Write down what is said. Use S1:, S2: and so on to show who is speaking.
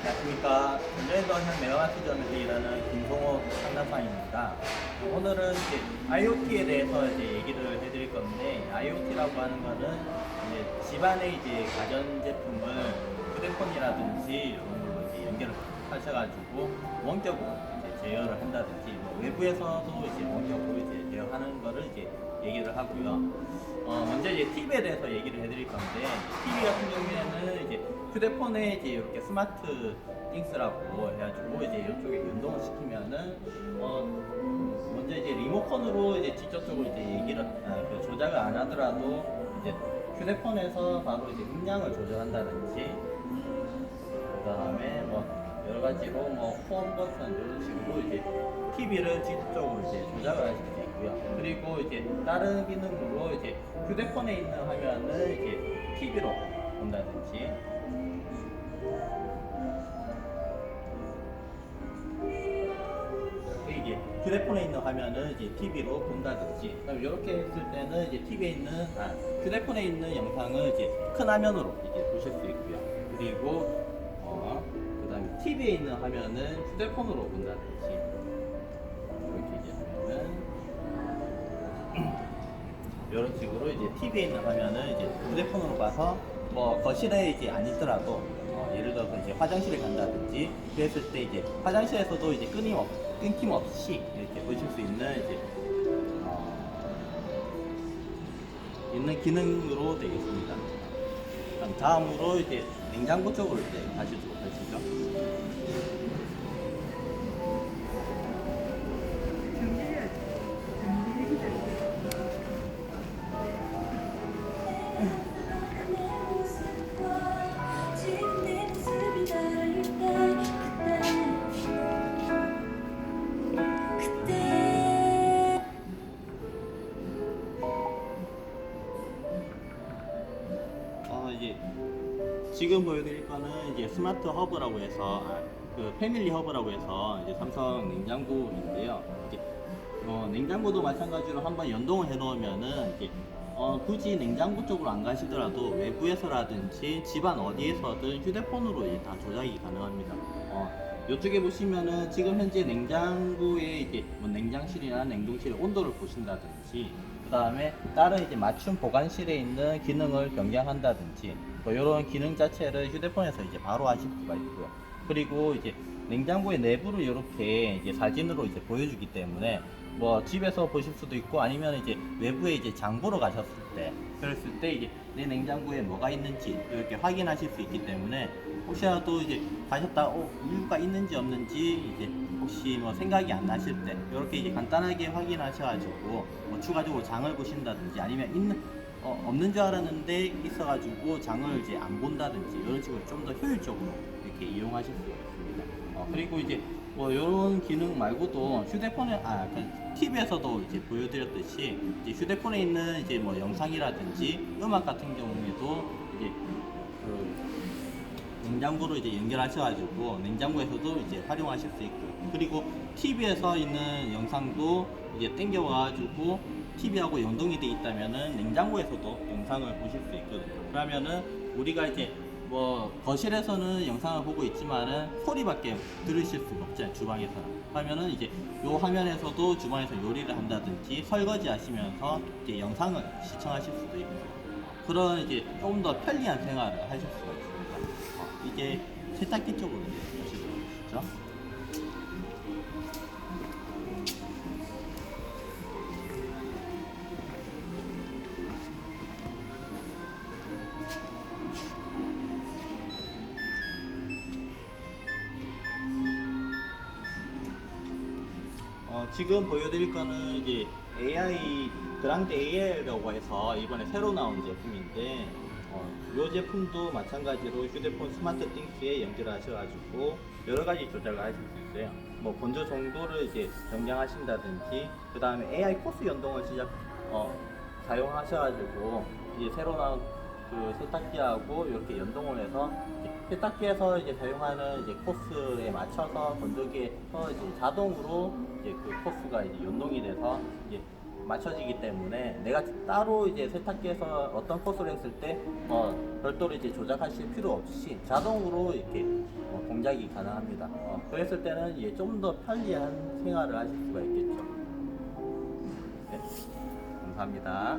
S1: 안녕하십니까. 전자인도 현 메가마트점에서 일하는 김성호 상담사입니다. 오늘은 이제 IoT에 대해서 이제 얘기를 해드릴 건데, IoT라고 하는 거는 이제 집안의 이제 가전제품을 휴대폰이라든지 이런 걸로 이제 연결을 하셔가지고 원격으로 이제 제어를 한다든지, 뭐 외부에서도 이제 원격으로 이제 제어하는 거를 이제 얘기를 하고요. 어, 먼저 이제 TV에 대해서 얘기를 해드릴 건데, TV 같은 경우에는 이제 휴대폰에 이제 이렇게 스마트 띵스라고 해가지고 이제 이쪽에 연동을 시키면은 어 먼저 이제 리모컨으로 이제 직접적으로 이제 얘기를 아, 그 조작을 안 하더라도 이제 휴대폰에서 바로 이제 음량을 조절한다든지 그 다음에 뭐 여러 가지로 뭐 홈 버튼 이런 식으로 이제 TV를 직접적으로 이제 조작을 하실 수 있고요. 그리고 이제 다른 기능으로 이제 휴대폰에 있는 화면을 이제 TV로 본다든지 휴대폰에 있는 화면을 이제 TV로 본다든지 그다음 이렇게 했을 때는 이제 TV에 있는 아, 휴대폰에 있는 영상을 이제 큰 화면으로 이제 보실 수 있고요. 그리고 어, 그다음에 TV에 있는 화면은 휴대폰으로 본다든지 이렇게 이제 하면은 이런 식으로 이제 TV에 있는 화면을 이제 휴대폰으로 봐서 뭐 거실에 이제 안 있더라도 어, 예를 들어서 이제 화장실에 간다든지 그랬을 때 이제 화장실에서도 이제 끊임없 끊김없이 이렇게 보실 수 있는 이제 어, 있는 기능으로. 그럼 다음으로 이제 냉장고 쪽으로 이제 가시도록 하시죠.
S2: 지금
S1: 보여드릴 거는 이제 스마트 허브라고 해서 아, 그 패밀리 허브라고 해서 이제 삼성 냉장고인데요. 이제 어, 냉장고도 마찬가지로 한번 연동을 해놓으면은 이제 어, 굳이 냉장고 쪽으로 안 가시더라도 외부에서라든지 집안 어디에서든 휴대폰으로 이제 다 조작이 가능합니다. 어, 이쪽에 보시면은 지금 현재 냉장고의 이제 뭐 냉장실이나 냉동실의 온도를 보신다든지 그 다음에 다른 이제 맞춤 보관실에 있는 기능을 변경한다든지 뭐 이런 기능 자체를 휴대폰에서 이제 바로 하실 수가 있고요. 그리고 이제 냉장고의 내부를 이렇게 이제 사진으로 이제 보여주기 때문에 뭐 집에서 보실 수도 있고 아니면 이제 외부에 이제 장 보러 가셨을 때 그랬을 때 이제 내 냉장고에 뭐가 있는지 이렇게 확인하실 수 있기 때문에 혹시라도 이제 가셨다 어, 이유가 있는지 없는지 이제 혹시 뭐 생각이 안 나실 때 이렇게 이제 간단하게 확인하셔가지고 뭐 추가적으로 장을 보신다든지 아니면 있는 어, 없는 줄 알았는데 있어가지고 장을 이제 안 본다든지 이런 식으로 좀 더 효율적으로 이렇게 이용하실 수 있습니다. 어, 그리고 이제 뭐 이런 기능 말고도 휴대폰에 아 TV에서도 이제 보여드렸듯이 이제 휴대폰에 있는 이제 뭐 영상이라든지 음악 같은 경우에도 이제 그 냉장고로 이제 연결하셔가지고 냉장고에서도 이제 활용하실 수 있고 그리고 TV에서 있는 영상도 이제 땡겨와가지고 TV하고 연동이 돼 있다면은 냉장고에서도 영상을 보실 수 있거든요. 그러면은 우리가 이제 뭐 거실에서는 영상을 보고 있지만은 소리밖에 들으실 수가 없잖아요 주방에서는 하면은 이제 요 화면에서도 주방에서 요리를 한다든지 설거지 하시면서 이제 영상을 시청하실 수도 있고 그런 이제 조금 더 편리한 생활을 하실 수가 있습니다. 어, 이게 세탁기 쪽으로 보시죠. 어, 지금 보여드릴 거는 이제 AI 그랑데 AI라고 해서 이번에 새로 나온 제품인데 어, 이 제품도 마찬가지로 휴대폰 스마트 띵스에 연결하셔가지고 여러 가지 조작을 하실 수 있어요. 뭐 건조 정도를 이제 변경하신다든지 그 다음에 AI 코스 연동을 시작 어, 사용하셔가지고 이제 새로 나온 그 세탁기하고 이렇게 연동을 해서 세탁기에서 이제 사용하는 이제 코스에 맞춰서 건조기에서 이제 자동으로 이제 그 코스가 이제 연동이 돼서 이제 맞춰지기 때문에 내가 따로 이제 세탁기에서 어떤 코스를 했을 때 어, 별도로 이제 조작하실 필요 없이 자동으로 이렇게 어, 동작이 가능합니다. 어, 그랬을 때는 이제 좀 더 편리한 생활을 하실 수가 있겠죠. 네, 감사합니다.